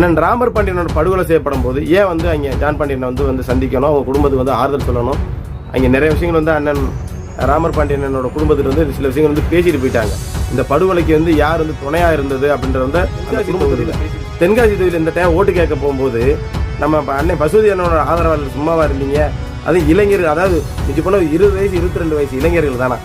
அண்ணன் ராமர் பாண்டியனோட படுகொலை செய்யப்படும் போது ஏன் வந்து அங்கே ஜான் பாண்டியனை வந்து வந்து சந்திக்கணும்? அவங்க குடும்பத்துக்கு வந்து ஆறுதல் சொல்லணும். அங்கே நிறைய விஷயங்கள் வந்து அண்ணன் ராமர் பாண்டியனோட குடும்பத்தில் வந்து சில விஷயங்கள் வந்து பேசிட்டு போயிட்டாங்க. இந்த படுகொலைக்கு வந்து யார் வந்து துணையா இருந்தது அப்படின்றது வந்து அந்த குடும்பத்தில் தென்காசி தொகுதியில் இந்த டைம் ஓட்டு கேட்க போகும்போது நம்ம அண்ணன் பசுதி அண்ணனோட ஆதரவாளர் சும்மாவா இருந்தீங்க? அது இளைஞர்கள் அதாவது மிஞ்சி போன இருபது வயசு இருபத்தி ரெண்டு வயசு இளைஞர்கள் தானே?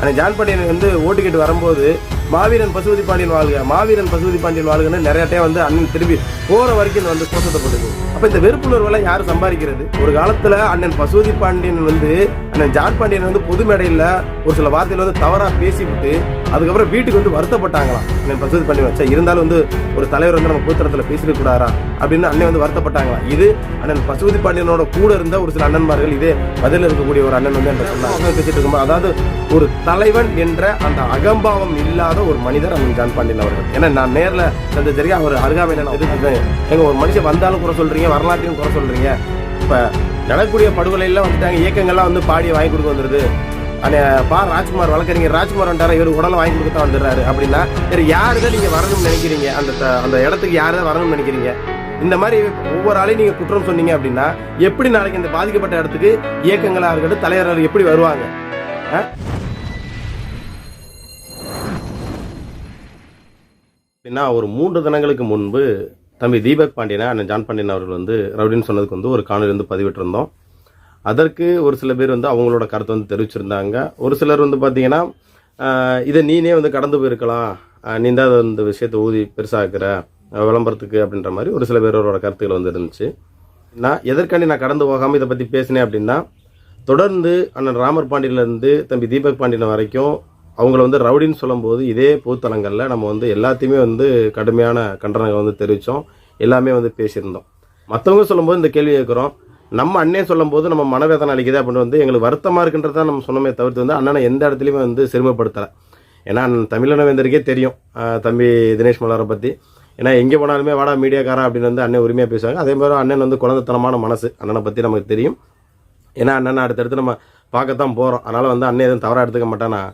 ஆனால் ஜான் பாண்டியன் வந்து ஓட்டு கேட்டு வரும்போது மாவீரன் பசுபதி பாண்டியன் வாழ்க. மாவீரன் பசுபதி பாண்டியன் வாழ்கன்னு நிறைய டைம் வந்து அண்ணன் திரும்பி போற வரைக்கும் இந்த வந்து கோஷத்தைப்படுது அப்ப இந்த வெறுப்புணர்வெல்லாம் யார் சம்பாதிக்கிறது? ஒரு காலத்துல அண்ணன் பசுபதி பாண்டியன் வந்து அண்ணன் ஜான் பாண்டியன் வந்து பொது மேடையில ஒரு சில வார்த்தையில வந்து தவறா பேசிவிட்டு அதுக்கப்புறம் வீட்டுக்கு வந்து வருத்தப்பட்டாங்களாம். அண்ணன் பசுபதி பாண்டியன் வச்சா இருந்தாலும் வந்து ஒரு தலைவர் வந்து நம்ம கூத்திரத்துல பேசிட்டு கூடாரா அப்படின்னு அண்ணன் வந்து வருத்தப்பட்டாங்களாம். இது அண்ணன் பசுபதி பாண்டியனோட கூட இருந்த ஒரு சில அண்ணன்மார்கள் இதே பதில் இருக்கக்கூடிய ஒரு அண்ணன் வந்து என்ன சொன்னாங்க பேசிட்டு இருக்கும்போது அதாவது ஒரு தலைவன் என்ற அந்த அகம்பாவம் இல்லாத ஒரு மனிதர் அவங்க ஜான் பாண்டியன் அவர்கள். ஏன்னா நான் நேர்ல சந்திச்சிருக்கேன் அவர் அருகாமையில் நான் எதிர்த்துட்டேன் எங்க ஒரு மனுஷன் வந்தாலும் குறை சொல்றீங்க வரலாற்றையும் குறை சொல்றீங்க. இப்போ நடக்கூடிய படுகொலையெல்லாம் வந்துட்டாங்க. இயக்கங்கள்லாம் வந்து பாடியை வாங்கி கொடுக்க வந்துருது. அண்ணே, பா ராஜ்குமார் வழக்கறிஞர் ராஜ்குமார் வந்தாரா இவர் உடலை வாங்கி கொடுக்க தான் வந்துடுறாரு. அப்படின்னா சரி யாரு தான் நீங்கள் வரணும்னு நினைக்கிறீங்க? அந்த அந்த இடத்துக்கு யாரு தான் வரணும்னு நினைக்கிறீங்க? இந்த மாதிரி ஒவ்வொரு ஆளையும் நீங்கள் குற்றம் சொன்னீங்க அப்படின்னா எப்படி நாளைக்கு இந்த பாதிக்கப்பட்ட இடத்துக்கு இயக்கங்களாக இருக்கட்டும் தலைவர்கள் எப்படி வருவாங்க? பின்னா அப்படின்னா ஒரு மூன்று தினங்களுக்கு முன்பு தம்பி தீபக் பாண்டியனை அண்ணன் ஜான் பாண்டியன் அவர்கள் வந்து ரவுடின்னு சொன்னதுக்கு வந்து ஒரு காணொலி வந்து பதிவிட்டிருந்தோம். அதற்கு ஒரு சில பேர் வந்து அவங்களோட கருத்தை வந்து தெரிவிச்சிருந்தாங்க. ஒரு சிலர் வந்து பார்த்தீங்கன்னா இதை நீனே வந்து கடந்து போயிருக்கலாம். நீ தான் இந்த விஷயத்தை ஊதி பெருசாகிற விளம்பரத்துக்கு அப்படின்ற மாதிரி ஒரு சில பேரோட கருத்துக்கள் வந்து இருந்துச்சு. நான் எதற்காண்டி நான் கடந்து போகாமல் இதை பற்றி பேசினேன் அப்படின்னா தொடர்ந்து அண்ணன் ராமர் பாண்டியன்லேருந்து தம்பி தீபக் பாண்டியன் வரைக்கும் அவங்கள வந்து ரவுடின்னு சொல்லும்போது இதே பொதுத்தலங்களில் நம்ம வந்து எல்லாத்தையுமே வந்து கடுமையான கண்டனங்களை வந்து தெரிவித்தோம் எல்லாமே வந்து பேசியிருந்தோம். மற்றவங்க சொல்லும்போது இந்த கேள்வி கேட்குறோம். நம்ம அண்ணே சொல்லும்போது நம்ம மனவேதனை அளிக்குது அப்படின்னு வந்து எங்களுக்கு வருத்தமாக இருக்குன்றத நம்ம சொன்னமே தவிர்த்து வந்து அண்ணனை எந்த இடத்துலையுமே வந்து சிறுமப்படுத்தலை ஏன்னா தமிழன தமிழனவேந்தருக்கே தெரியும். தம்பி தினேஷ் மலரை பற்றி ஏன்னா எங்கே போனாலுமே வாடா மீடியாக்காரா அப்படின்னு வந்து அண்ணன் உரிமையாக பேசுவாங்க. அதே மாதிரி அண்ணன் வந்து குழந்தைத்தனமான மனசு அண்ணனை பற்றி நமக்கு தெரியும். ஏன்னா அண்ணன் அடுத்தடுத்து நம்ம பார்க்கத்தான் போகிறோம் அதனால் வந்து அண்ணன் எதுவும் தவறாக எடுத்துக்க மாட்டேன்? நான்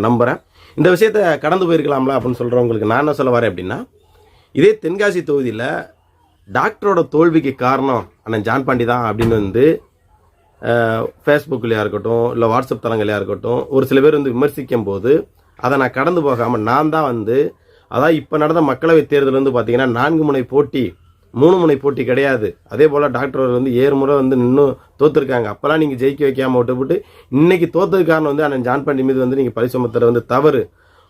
நம்புகிறேன் இந்த விஷயத்த கடந்து போயிருக்கலாம்ல அப்படின்னு சொல்கிறவங்களுக்கு நான் என்ன சொல்ல வரேன் அப்படின்னா இதே தென்காசி தொகுதியில் டாக்டரோட தோல்விக்கு காரணம் அண்ணன் ஜான் பாண்டி தான் அப்படின்னு வந்து ஃபேஸ்புக்லையாக இருக்கட்டும் இல்லை வாட்ஸ்அப் தளங்களையாக இருக்கட்டும் ஒரு சில பேர் வந்து விமர்சிக்கும் போது அதை நான் கடந்து போகாமல் நான் தான் வந்து அதான் இப்போ நடந்த மக்களவைத் தேர்தல் வந்து பார்த்திங்கன்னா நான்கு முனை போட்டி மூணு முனை போட்டி கிடையாது. அதே போல் டாக்டர் வந்து ஏறு முறை வந்து இன்னும் தோத்துருக்காங்க. அப்போல்லாம் நீங்கள் ஜெயிக்க வைக்காமல் விட்டுவிட்டு இன்றைக்கி தோத்தது காரணம் வந்து அண்ணன் ஜான் பாண்டி மீது வந்து நீங்கள் பரிசுமத்துற வந்து தவறு.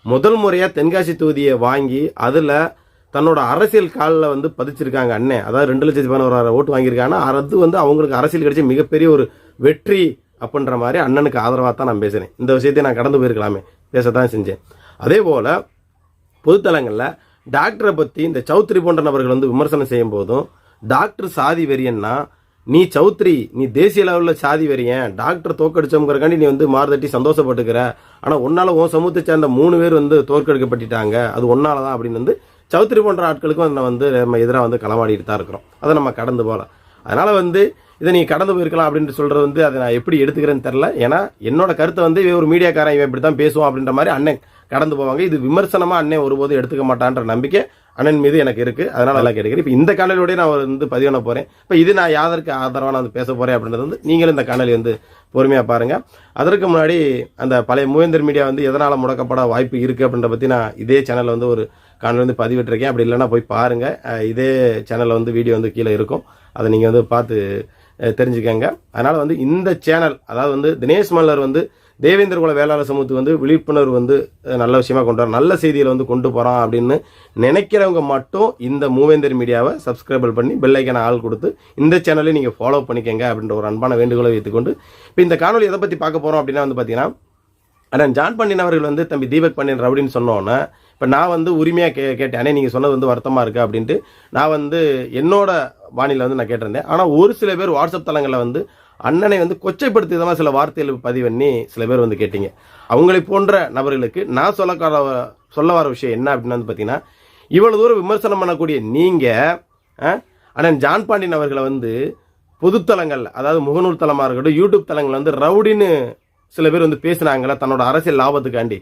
முதல் முறையாக தென்காசி தொகுதியை வாங்கி அதில் தன்னோட அரசியல் காலில் வந்து பதிச்சிருக்காங்க அண்ணன் அதாவது ரெண்டு லட்சத்தி பதினோராயிரம் ஓட்டு வாங்கியிருக்காங்கன்னா அது வந்து அவங்களுக்கு அரசியல் கிடைச்ச மிகப்பெரிய ஒரு வெற்றி அப்படின்ற மாதிரி அண்ணனுக்கு ஆதரவாக தான் நான் பேசுகிறேன் இந்த விஷயத்தை நான் கடந்து போயிருக்கலாமே. பேசத்தான் செஞ்சேன். அதே போல் பொதுத்தலங்களில் டாக்டரை பற்றி இந்த சௌத்ரி போன்ற நபர்கள் வந்து விமர்சனம் செய்யும் போதும் டாக்டர் சாதி வெறியன்னா நீ சௌத்ரி நீ தேசிய லெவலில் சாதி வெறியன் டாக்டர் தோக்கடிச்சோங்கிறக்காண்டி நீ வந்து மாறுதட்டி சந்தோஷப்பட்டுக்கிற. ஆனால் உன்னால உன் சமூகத்தை சேர்ந்த மூணு பேர் வந்து தோற்கடிக்கப்பட்டுட்டாங்க. அது ஒன்னால தான் அப்படின்னு வந்து சௌத்ரி போன்ற ஆட்களுக்கும் நம்ம வந்து நம்ம எதிராக வந்து களமாடிட்டு தான் இருக்கிறோம். அதை நம்ம கடந்து போகலாம். அதனால் வந்து இதை நீ கடந்து போயிருக்கலாம் அப்படின்னு சொல்கிறது வந்து அதை நான் எப்படி எடுத்துக்கிறேன்னு தெரில ஏன்னா என்னோட கருத்தை வந்து இவன் ஒரு மீடியாக்காரன் இவன் இப்படி தான் பேசுவான் அப்படின்ற மாதிரி அண்ணன் கடந்து போவாங்க. இது விமர்சனமாக அண்ணன் ஒருபோதும் எடுத்துக்க மாட்டான்ற நம்பிக்கை அண்ணன் மீது எனக்கு இருக்குது அதனால் நல்லா கேட்குறேன் இப்போ இந்த காணொலியோடய நான் வந்து பதிவு பண்ண போகிறேன் இப்போ இது நான் யாதற்கு ஆதரவாக நான் வந்து பேச போகிறேன் அப்படின்றது வந்து நீங்களும் இந்த காணொலி வந்து பொறுமையாக பாருங்கள் அதற்கு முன்னாடி அந்த பழைய மூவேந்தர் மீடியா வந்து எதனால் முடக்கப்பட வாய்ப்பு இருக்குது அப்படின்ற பற்றி நான் இதே சேனலில் வந்து ஒரு காணொலி வந்து பதிவிட்டிருக்கேன். அப்படி இல்லைன்னா போய் பாருங்கள் இதே சேனலில் வந்து வீடியோ வந்து கீழே இருக்கும். அதை நீங்கள் வந்து பார்த்து தெரிஞ்சுக்கங்க. அதனால் வந்து இந்த சேனல் அதாவது வந்து தினேஷ் மல்லர் வந்து தேவேந்திர குல வேளாளர் சமூகத்துக்கு வந்து விழிப்புணர்வு வந்து நல்ல விஷயமா கொண்டு வரோம் நல்ல செய்தியில் வந்து கொண்டு போகிறோம் அப்படின்னு நினைக்கிறவங்க மட்டும் இந்த மூவேந்தர் மீடியாவை சப்ஸ்கிரைபிள் பண்ணி பெல்லைக்கான ஆள் கொடுத்து இந்த சேனலை நீங்கள் ஃபாலோ பண்ணிக்கங்க அப்படின்ற ஒரு அன்பான வேண்டுகோளை வைத்துக்கொண்டு இப்போ இந்த காணொலி எதை பற்றி பார்க்க போகிறோம் அப்படின்னா வந்து பார்த்தீங்கன்னா ஆனால் ஜான் பண்ணினவர்கள் அவர்கள் வந்து தம்பி தீபக் பாண்டியன் ரவுடின்னு சொன்னோன்னே இப்போ நான் வந்து உரிமையாக கே கேட்டேன். நீங்கள் சொன்னது வந்து வருத்தமாக இருக்குது அப்படின்ட்டு நான் வந்து என்னோட வானிலை வந்து நான் கேட்டிருந்தேன். ஆனால் ஒரு சில பேர் வாட்ஸ்அப் தளங்களில் வந்து அண்ணனை வந்து கொச்சைப்படுத்தி விதமாக சில வார்த்தைகள் பதிவு பண்ணி சில பேர் வந்து கேட்டீங்க. அவங்களை போன்ற நபர்களுக்கு நான் சொல்லக்கார சொல்ல வர விஷயம் என்ன அப்படின்னு வந்து பார்த்தீங்கன்னா இவ்வளோ தூரம் விமர்சனம் பண்ணக்கூடிய நீங்கள் அண்ணன் ஜான் பாண்டியன் அவர்களை வந்து பொதுத்தலங்கள் அதாவது முகநூல் தலமாக இருக்கட்டும் யூடியூப் தலங்கள் வந்து ரவுடின்னு சில பேர் வந்து பேசுனாங்களே தன்னோட அரசியல் லாபத்துக்காண்டி.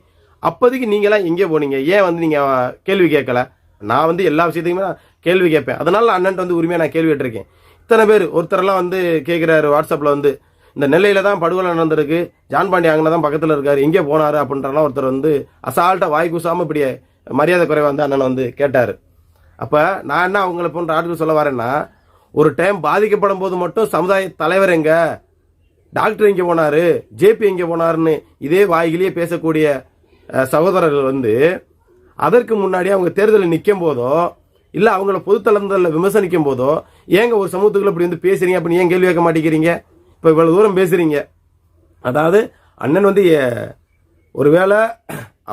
அப்போதைக்கு நீங்களாம் எங்கே போனீங்க? ஏன் வந்து நீங்கள் கேள்வி கேட்கல? நான் வந்து எல்லா விஷயத்தையுமே நான் கேள்வி கேட்பேன். அதனால அண்ணன்ட்ட வந்து உரிமையாக நான் கேள்வி கேட்டிருக்கேன். இத்தனை பேர். ஒருத்தரெல்லாம் வந்து கேட்குறாரு வாட்ஸ்அப்பில் வந்து இந்த நெல்லையில் தான் படுகொலை நடந்திருக்கு ஜான் பாண்டி அங்கே தான் பக்கத்தில் இருக்கார் எங்கே போனார் அப்படின்றலாம் ஒருத்தர் வந்து அசால்ட்டாக வாய் கூசாமல் இப்படி மரியாதை குறைவாக வந்து அண்ணன் வந்து கேட்டார். அப்போ நான் என்ன அவங்கள போன்ற ஆட்கள் சொல்ல வரேன்னா ஒரு டைம் பாதிக்கப்படும் போது மட்டும் சமுதாய தலைவர் எங்கே? டாக்டர் எங்கே போனார்? ஜேபி எங்கே போனாருன்னு இதே வாய்கிலேயே பேசக்கூடிய சகோதரர்கள் வந்து அதற்கு முன்னாடி அவங்க தேர்தலில் நிற்கும் போதோ இல்லை அவங்கள பொதுத்தளத்தில் விமர்சனிக்கும் போதோ ஏங்க ஒரு சமூகத்துக்குள்ள இப்படி வந்து பேசுறீங்க அப்படின்னு ஏன் கேள்வி கேட்க மாட்டேங்கிறீங்க? இப்போ இவ்வளோ தூரம் பேசுறீங்க. அதாவது அண்ணன் வந்து ஒருவேளை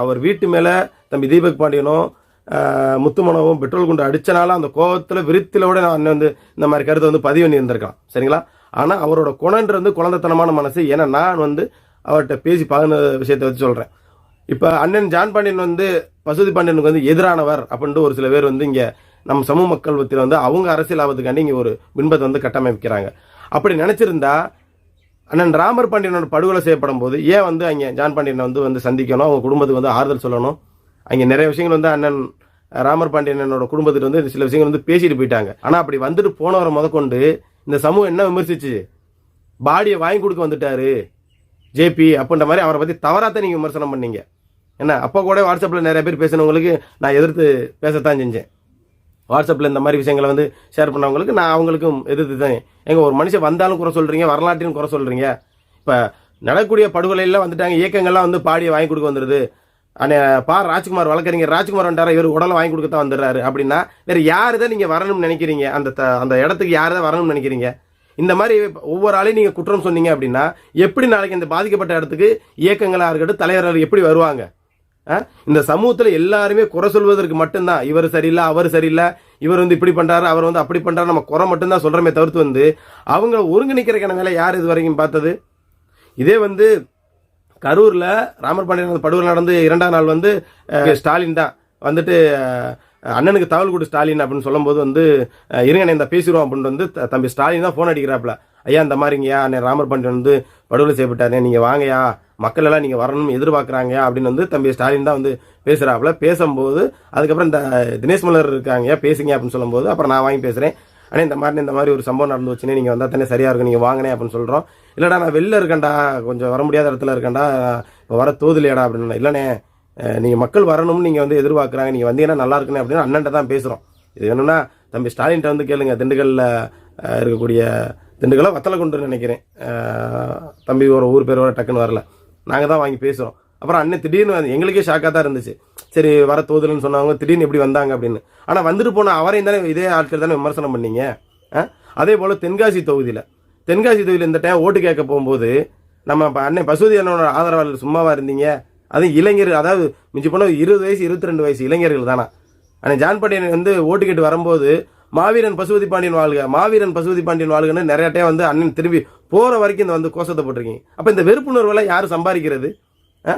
அவர் வீட்டு மேலே தம்பி தீபக் பாண்டியனும் முத்துமனவும் பெட்ரோல் குண்டு அடித்தனால அந்த கோபத்தில் விருத்தில விட நான் அண்ணன் வந்து இந்த மாதிரி கருத்தை வந்து பதிவு பண்ணியிருந்திருக்கலாம். சரிங்களா? ஆனால் அவரோட குணன்றது குழந்தைத்தனமான மனசு. ஏன்னா நான் வந்து அவர்கிட்ட பேசி பகிர்ந்த விஷயத்தை வச்சு சொல்கிறேன் இப்போ அண்ணன் ஜான் பாண்டியன் வந்து பசுதி பாண்டியனுக்கு வந்து எதிரானவர் அப்படின்ட்டு ஒரு சில பேர் வந்து இங்கே நம்ம சமூக மக்கள் பற்றியில் வந்து அவங்க அரசியல் ஆபத்துக்காண்டி இங்கே ஒரு பின்பத்தை வந்து கட்டமைக்கிறாங்க. அப்படி நினச்சிருந்தா அண்ணன் ராமர் பாண்டியனோட படுகொலை செய்யப்படும் போது ஏன் வந்து அங்கே ஜான் பாண்டியனை வந்து வந்து சந்திக்கணும்? அவங்க குடும்பத்துக்கு வந்து ஆறுதல் சொல்லணும்? அங்கே நிறைய விஷயங்கள் வந்து அண்ணன் ராமர் பாண்டியனோட குடும்பத்துக்கு வந்து சில விஷயங்கள் வந்து பேசிட்டு போயிட்டாங்க. ஆனால் அப்படி வந்துட்டு போனவரை முதற்கொண்டு இந்த சமூகம் என்ன விமர்சிச்சு? பாடியை வாங்கி கொடுக்க வந்துட்டாரு. ஜேபி அப்படின்ற மாதிரி அவரை பற்றி தவறாத்தான் நீங்கள் விமர்சனம் பண்ணீங்க. என்ன அப்போ கூட வாட்ஸ்அப்பில் நிறைய பேர் பேசினவங்களுக்கு நான் எதிர்த்து பேசத்தான் செஞ்சேன். வாட்ஸ்அப்பில் இந்த மாதிரி விஷயங்களை வந்து ஷேர் பண்ணவங்களுக்கு நான் அவங்களுக்கும் எதிர்த்து தான். எங்கள் ஒரு மனுஷன் வந்தாலும் குறை சொல்கிறீங்க வரலாற்றையும் குறை சொல்கிறீங்க இப்போ நடக்கக்கூடிய படுகொலையெல்லாம் வந்துட்டாங்க இயக்கங்கள்லாம் வந்து பாடியை வாங்கி கொடுக்க வந்துடுது அண்ணே பா ராஜ்குமார் வழக்கறிஞர் ராஜ்குமார் வந்துட்டாரா இவர் உடலை வாங்கி கொடுக்க தான் வந்துடுறாரு அப்படின்னா வேறு யார் தான் நீங்கள் வரணும்னு நினைக்கிறீங்க? அந்த த- அந்த இடத்துக்கு யார் தான் வரணும்னு நினைக்கிறீங்க? இந்த மாதிரி ஒவ்வொரு ஆளையும் நீங்கள் குற்றம் சொன்னீங்க அப்படின்னா எப்படி நாளைக்கு இந்த பாதிக்கப்பட்ட இடத்துக்கு இயக்கங்களாக இருக்கட்டும் தலைவர்கள் எப்படி வருவாங்க? இந்த சமூகத்தில் எல்லாருமே குறை சொல்வதற்கு மட்டும்தான். இவர் சரியில்லை அவர் சரியில்லை இவர் வந்து இப்படி பண்றாரு அவர் வந்து அப்படி பண்றாரு நம்ம குறை மட்டும்தான் சொல்றமே தவிர்த்து வந்து அவங்க ஒருங்கிணைக்கிறக்கான வேலை யார் இது வரைக்கும் பார்த்தது? இதே வந்து கரூர்ல ராமர் பாண்டியன் படுகொலை நடந்து இரண்டாம் நாள் வந்து ஸ்டாலின் தான். வந்துட்டு அண்ணனுக்கு தகவல் கொடு ஸ்டாலின் அப்படின்னு சொல்லும்போது வந்து இருங்க இந்த பேசிடுவோம் அப்படின்னு வந்து தம்பி ஸ்டாலின் தான் ஃபோன் அடிக்கிறாப்ல ஐயா இந்த மாதிரிங்கய்யா அண்ணன் ராமர் பாண்டியன் வந்து படுகொலை செய்யப்பட்டாரு நீங்க வாங்கயா மக்கள் எல்லாம் நீங்க வரணும்னு எதிர்பார்க்குறாங்க அப்படின்னு வந்து தம்பி ஸ்டாலின் தான் வந்து பேசுறாப்புல. பேசும்போது அதுக்கப்புறம் இந்த தினேஷ் மலர் இருக்காங்க பேசுங்க அப்படின்னு சொல்லும்போது அப்புறம் நான் வாங்கி பேசுறேன். ஆனால் இந்த மாதிரி இந்த மாதிரி ஒரு சம்பவம் நடந்து வச்சுனே நீங்கள் வந்தால் தானே சரியாக இருக்கும் நீங்கள் வாங்கினே அப்படின்னு சொல்கிறோம் இல்லைடா நான் வெளில இருக்கேன்டா கொஞ்சம் வர முடியாத இடத்துல இருக்கேன்டா இப்போ வர தோதுலையாடா அப்படின்னு இல்லைண்ணே நீங்கள் மக்கள் வரணும்னு நீங்கள் வந்து எதிர்பார்க்குறாங்க நீங்கள் வந்தீங்கன்னா நல்லா இருக்குன்னு அப்படின்னு அண்ணன்ட்ட தான் பேசுகிறோம் இது என்னன்னா தம்பி ஸ்டாலின்ட்ட வந்து கேளுங்க திண்டுக்கல்லில் இருக்கக்கூடிய திண்டுக்கல்ல வத்தலை கொண்டு நினைக்கிறேன் தம்பி ஒரு ஊர் பேர் வர டக்குன்னு வரல. நாங்கள் தான் வாங்கி பேசுகிறோம் அப்புறம் அண்ணன் திடீர்னு எங்களுக்கே ஷாக்காக தான் இருந்துச்சு. சரி வர தோதுலன்னு சொன்னவங்க திடீர்னு எப்படி வந்தாங்க அப்படின்னு. ஆனால் வந்துட்டு போன அவரையும் தானே இதே ஆட்கள் தானே விமர்சனம் பண்ணீங்க? ஆ? அதே போல் தென்காசி தொகுதியில் தென்காசி தொகுதியில் இந்த டைம் ஓட்டு கேட்க போகும்போது நம்ம இப்ப அண்ணன் பசுதி அண்ணனோட ஆதரவாளர் சும்மாவாக இருந்தீங்க? அதுவும் இளைஞர் அதாவது மிஞ்சி போன இருபது வயசு இருபத்தி ரெண்டு வயசு இளைஞர்கள் தானா? ஆனால் ஜான் பாண்டியன் வந்து ஓட்டு கேட்டு வரும்போது மாவீரன் பசுபதி பாண்டியன் வாழ்க. மாவீரன் பசுபதி பாண்டியன் வாழ்கன்னு நிறைய டைம் வந்து அண்ணன் திரும்பி போகிற வரைக்கும் இந்த வந்து கோஷத்தை போட்டிருக்கீங்க. அப்போ இந்த வெறுப்புணர்வெல்லாம் யார் சம்பாதிக்கிறது? ஆ?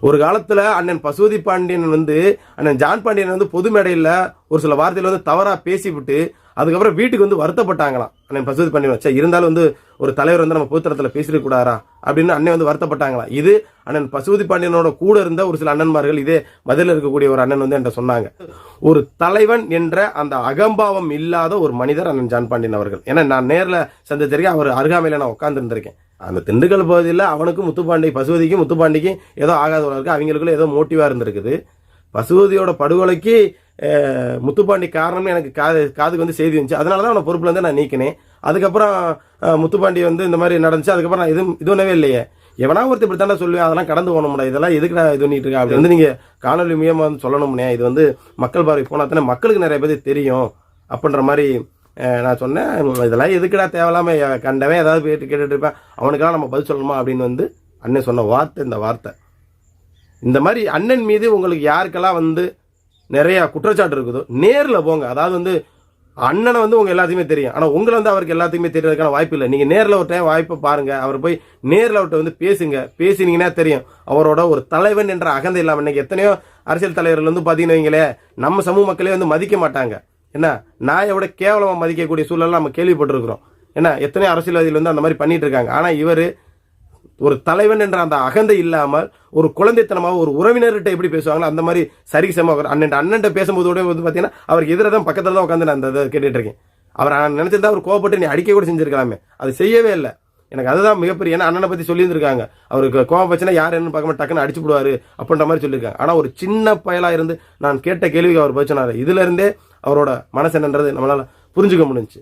ஒரு காலத்தில் அண்ணன் பசுபதி பாண்டியன் வந்து அண்ணன் ஜான் பாண்டியன் வந்து பொது மேடையில் ஒரு சில வார்த்தையில் வந்து தவறாக பேசிவிட்டு அதுக்கப்புறம் வீட்டுக்கு வந்து வருத்தப்பட்டாங்களாம். அண்ணன் பசுவது பாண்டியன் வச்சா இருந்தாலும் வந்து ஒரு தலைவர் வந்து நம்ம பொதுத்தரத்தில் பேசிட அப்படின்னு அண்ணன் வந்து வருத்தப்பட்டாங்களாம். இது அண்ணன் பசுபதி பாண்டியனோட கூட இருந்த ஒரு சில அண்ணன்மார்கள் இதே மதுரையில் இருக்கக்கூடிய ஒரு அண்ணன் வந்து என்கிட்ட சொன்னாங்க. ஒரு தலைவன் என்ற அந்த அகம்பாவம் இல்லாத ஒரு மனிதர் அண்ணன் ஜான் பாண்டியன் அவர்கள். ஏன்னா நான் நேரில் சந்திச்சிருக்கேன் அவர் அருகாமையில் நான் உட்காந்துருந்திருக்கேன் அந்த திண்டுக்கல் பகுதியில் அவனுக்கும் முத்துப்பாண்டி பசுபதிக்கும் முத்துப்பாண்டிக்கும் ஏதோ ஆகாதவங்க இருக்கு அவங்களுக்குள்ள ஏதோ மோட்டிவாக இருந்திருக்குது. பசுபதியோட படுகொலைக்கு முத்துப்பாண்டி காரணம்னு எனக்கு காது காதுக்கு வந்து செய்தி வந்துச்சு. அதனால தான் அவனை பொறுப்பில் நான் நீக்கினேன். அதுக்கப்புறம் முத்துப்பாண்டி வந்து இந்த மாதிரி நடந்துச்சு. அதுக்கப்புறம் நான் எதுவும் இது ஒன்றவே இல்லையே. எவனா ஒருத்தர் இப்படி தானே சொல்லுவேன். அதெல்லாம் கடந்து போன முடியாது இதெல்லாம் எதுக்கு இது பண்ணிட்டு இருக்கேன்? அப்படி வந்து நீங்கள் காணொலி மூலியமாக வந்து சொல்லணும்னே. இது வந்து மக்கள் பார்வை போனால் தானே மக்களுக்கு நிறைய பேர் தெரியும் அப்படின்ற மாதிரி நான் சொன்னேன். இதெல்லாம் எதுக்குடா தேவையில்லாமல் கண்டவன் ஏதாவது போயிட்டு கேட்டுட்டு இருப்பேன். அவனுக்கெல்லாம் நம்ம பதில் சொல்லணுமா அப்படின்னு வந்து அண்ணன் சொன்ன வார்த்தை இந்த வார்த்தை. இந்த மாதிரி அண்ணன் மீது உங்களுக்கு யாருக்கெல்லாம் வந்து நிறையா குற்றச்சாட்டு இருக்குதோ. நேரில் போங்க. அதாவது வந்து அண்ணனை வந்து உங்கள் எல்லாத்தையுமே தெரியும். ஆனால் உங்களை வந்து அவருக்கு எல்லாத்தையுமே தெரியறதுக்கான வாய்ப்பு இல்லை. நீங்கள் நேரில் ஒரு டைம் வாய்ப்பை பாருங்கள் அவர் போய் நேரில் அவர்கிட்ட வந்து பேசுங்க. பேசினீங்கன்னா தெரியும். அவரோட ஒரு தலைவன் என்ற அகந்தை இல்லாமல் இன்றைக்கி எத்தனையோ அரசியல் தலைவர்கள் வந்து பார்த்தீங்கன்னு வைங்களே நம்ம சமூக மக்களே வந்து மதிக்க மாட்டாங்க. என்ன? நாயை விட கேவலமாக மதிக்கக்கூடிய சூழலாம் நம்ம கேள்விப்பட்டிருக்கிறோம். ஏன்னா எத்தனையோ அரசியல்வாதிகள் வந்து அந்த மாதிரி பண்ணிட்டு இருக்காங்க. ஆனால் இவர் ஒரு தலைவன் என்ற அந்த அகந்தை இல்லாமல் ஒரு குழந்தைத்தனமாக ஒரு உறவினர்கிட்ட எப்படி பேசுவாங்களோ அந்த மாதிரி சரிசமாக அண்ணன் அண்ணன்ட்ட பேசும்போது கூட வந்து பார்த்தீங்கன்னா அவர் எதிராக தான் பக்கத்தில் தான் உட்காந்து நான் அந்த இதை கேட்டுட்டு இருக்கேன். அவர் நினைச்சிருந்தா அவர் கோவப்பட்டு நீ அடிக்க கூட செஞ்சிருக்கலாமே. அது செய்யவே இல்லை. எனக்கு அதுதான் மிகப்பெரிய ஏன்னா அண்ணனை பற்றி சொல்லியிருந்திருக்காங்க. அவருக்கு கோவம் வச்சுன்னா யார் என்னன்னு பார்க்காம டக்குன்னு அடிச்சு விடுவாரு அப்படின்ற மாதிரி சொல்லியிருக்காங்க. ஆனால் ஒரு சின்ன பயலாக இருந்து நான் கேட்ட கேள்விக்கு அவர் பதில் இதுலேருந்தே அவரோட மனசு என்னன்றது புரிஞ்சுக்க முடிஞ்சுச்சு.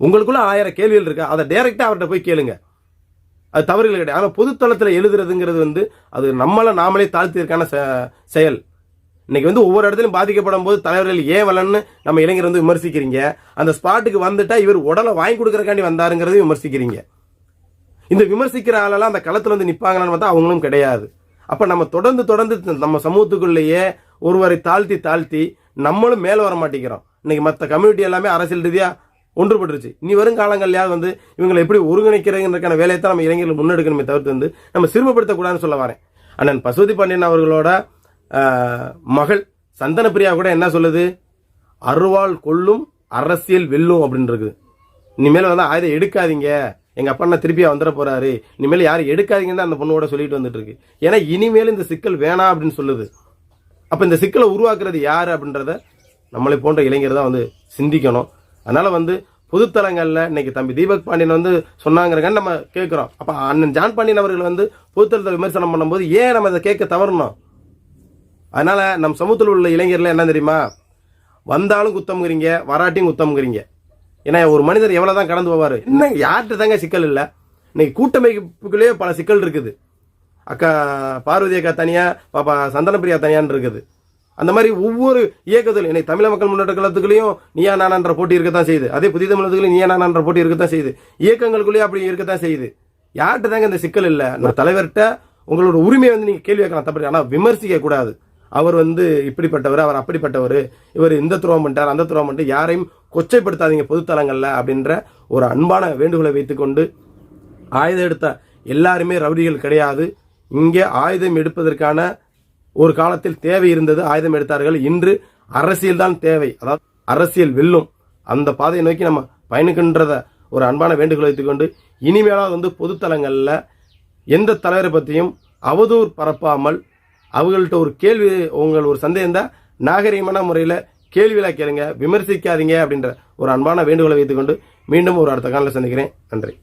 உங்களுக்குள்ள ஆயிரம் கேள்விகள் இருக்கு. அதை டைரெக்டாக அவர்கிட்ட போய் கேளுங்க. அது தவறுகள் கிடையாது. ஆனால் பொதுத்தளத்தில் எழுதுறதுங்கிறது வந்து அது நம்மளை நாமளே தாழ்த்தியிருக்கான செயல். இன்னைக்கு வந்து ஒவ்வொரு இடத்துலையும் பாதிக்கப்படும் போது தலைவர்கள் ஏன் வரலன்னு நம்ம இளைஞர் வந்து விமர்சிக்கிறீங்க. அந்த ஸ்பாட்டுக்கு வந்துட்டா இவர் உடலை வாங்கி கொடுக்கறக்காண்டி வந்தாருங்கிறதையும் விமர்சிக்கிறீங்க. இந்த விமர்சிக்கிற ஆளெல்லாம் அந்த களத்தில் வந்து நிற்பாங்களான்னு பார்த்தா அவங்களும் கிடையாது. அப்போ நம்ம தொடர்ந்து தொடர்ந்து நம்ம சமூகத்துக்குள்ளேயே ஒருவரை தாழ்த்தி தாழ்த்தி நம்மளும் மேலே வர மாட்டேங்கிறோம். இன்னைக்கு மற்ற கம்யூனிட்டி எல்லாமே அரசியல் ரீதியாக ஒன்றுபட்டுருச்சு. இனி வரும் காலங்கள்லயாவது வந்து இவங்களை எப்படி ஒருங்கிணைக்கிறதுக்கான வேலையை தான் நம்ம இளைஞர்கள் முன்னெடுக்கணுமே தவிர்த்து வந்து நம்ம சிறுமப்படுத்தக்கூடாதுன்னு சொல்ல வரேன். அண்ணன் பசுபதி பாண்டியன் அவர்களோட மகள் சந்தன பிரியா கூட என்ன சொல்லுது? அருவாள் கொள்ளும் அரசியல் வெல்லும் அப்படின்னு இருக்குது இனிமேல் வந்து ஆயுதம் எடுக்காதீங்க. எங்கள் அப்பா அண்ணா திருப்பியா வந்துட போறாரு. இனிமேல் யாரும் எடுக்காதீங்கன்னு அந்த பொண்ணோட சொல்லிட்டு வந்துட்டு இருக்கு ஏன்னா இனிமேல் இந்த சிக்கல் வேணாம் அப்படின்னு சொல்லுது. அப்போ இந்த சிக்கலை உருவாக்குறது யார் அப்படின்றத நம்மளை போன்ற இளைஞர் தான் வந்து சிந்திக்கணும். அதனால் வந்து பொதுத்தலங்களில் இன்னைக்கு தம்பி தீபக் பாண்டியன் வந்து சொன்னாங்கிறக்கான்னு நம்ம கேட்குறோம் அப்போ அண்ணன் ஜான் பாண்டியன் அவர்கள் வந்து பொதுத்தலத்தை விமர்சனம் பண்ணும்போது ஏன் நம்ம அதை கேட்க தவறணும் அதனால் நம் சமூகத்தில் உள்ள இளைஞர்கள் என்ன தெரியுமா? வந்தாலும் குத்தம்ங்கிறீங்க வராட்டியும் குத்தம்ங்கிறீங்க. ஏன்னா ஒரு மனிதர் எவ்வளோ தான் கடந்து போவார்? என்ன யார்கிட்ட தாங்க சிக்கல் இல்லை. இன்னைக்கு கூட்டமைப்புக்குள்ளேயே பல சிக்கல் இருக்குது. அக்கா பார்வதி அக்கா தனியாக பாப்பா சந்தனப்பிரியா தனியான்னு இருக்குது. அந்த மாதிரி ஒவ்வொரு இயக்கத்தில் இன்னைக்கு தமிழக மக்கள் முன்னேற்ற கழகத்துக்குள்ளேயும் நீயா நானான்ற போட்டி இருக்கத்தான் செய்யுது. அதே புதிய தமிழகத்துக்குள்ளேயும் நீயா நானான்ற போட்டி இருக்கத்தான் செய்யுது. இயக்கங்களுக்குள்ளேயே அப்படி இருக்கத்தான் செய்யுது. யார்கிட்ட தாங்க இந்த சிக்கல் இல்லை? நான் தலைவர்கிட்ட உங்களோட உரிமையை வந்து நீங்கள் கேள்வி கேட்கலாம் தப்பு ஆனால் விமர்சிக்க கூடாது. அவர் வந்து இப்படிப்பட்டவர் அவர் அப்படிப்பட்டவர். இவர் இந்த துரோகம் பண்ணிட்டார் அந்த துரோகம் பண்ணிட்டு யாரையும் கொச்சைப்படுத்தாதீங்க பொதுத்தலங்களில் அப்படின்ற ஒரு அன்பான வேண்டுகோளை வைத்துக்கொண்டு ஆயுதம் எடுத்த எல்லாருமே ரவுடிகள் கிடையாது. இங்கே ஆயுதம் எடுப்பதற்கான ஒரு காலத்தில் தேவை இருந்தது ஆயுதம் எடுத்தார்கள். இன்று அரசியல் தான் தேவை. அதாவது அரசியல் வெல்லும். அந்த பாதையை நோக்கி நம்ம பயணிக்கின்றத ஒரு அன்பான வேண்டுகோளை வைத்துக்கொண்டு இனிமேலாவது வந்து பொதுத்தலங்களில் எந்த தலைவரை பற்றியும் அவதூறு பரப்பாமல் அவங்கள்ட்ட ஒரு கேள்வி உங்கள் ஒரு சந்தேகம் தான் நாகரீகமான முறையில் கேள்வியில கேளுங்க விமர்சிக்காதீங்க அப்படின்ற ஒரு அன்பான வேண்டுகோளை வைத்துக்கொண்டு மீண்டும் ஒரு அடுத்த காலத்தில் சந்திக்கிறேன். நன்றி.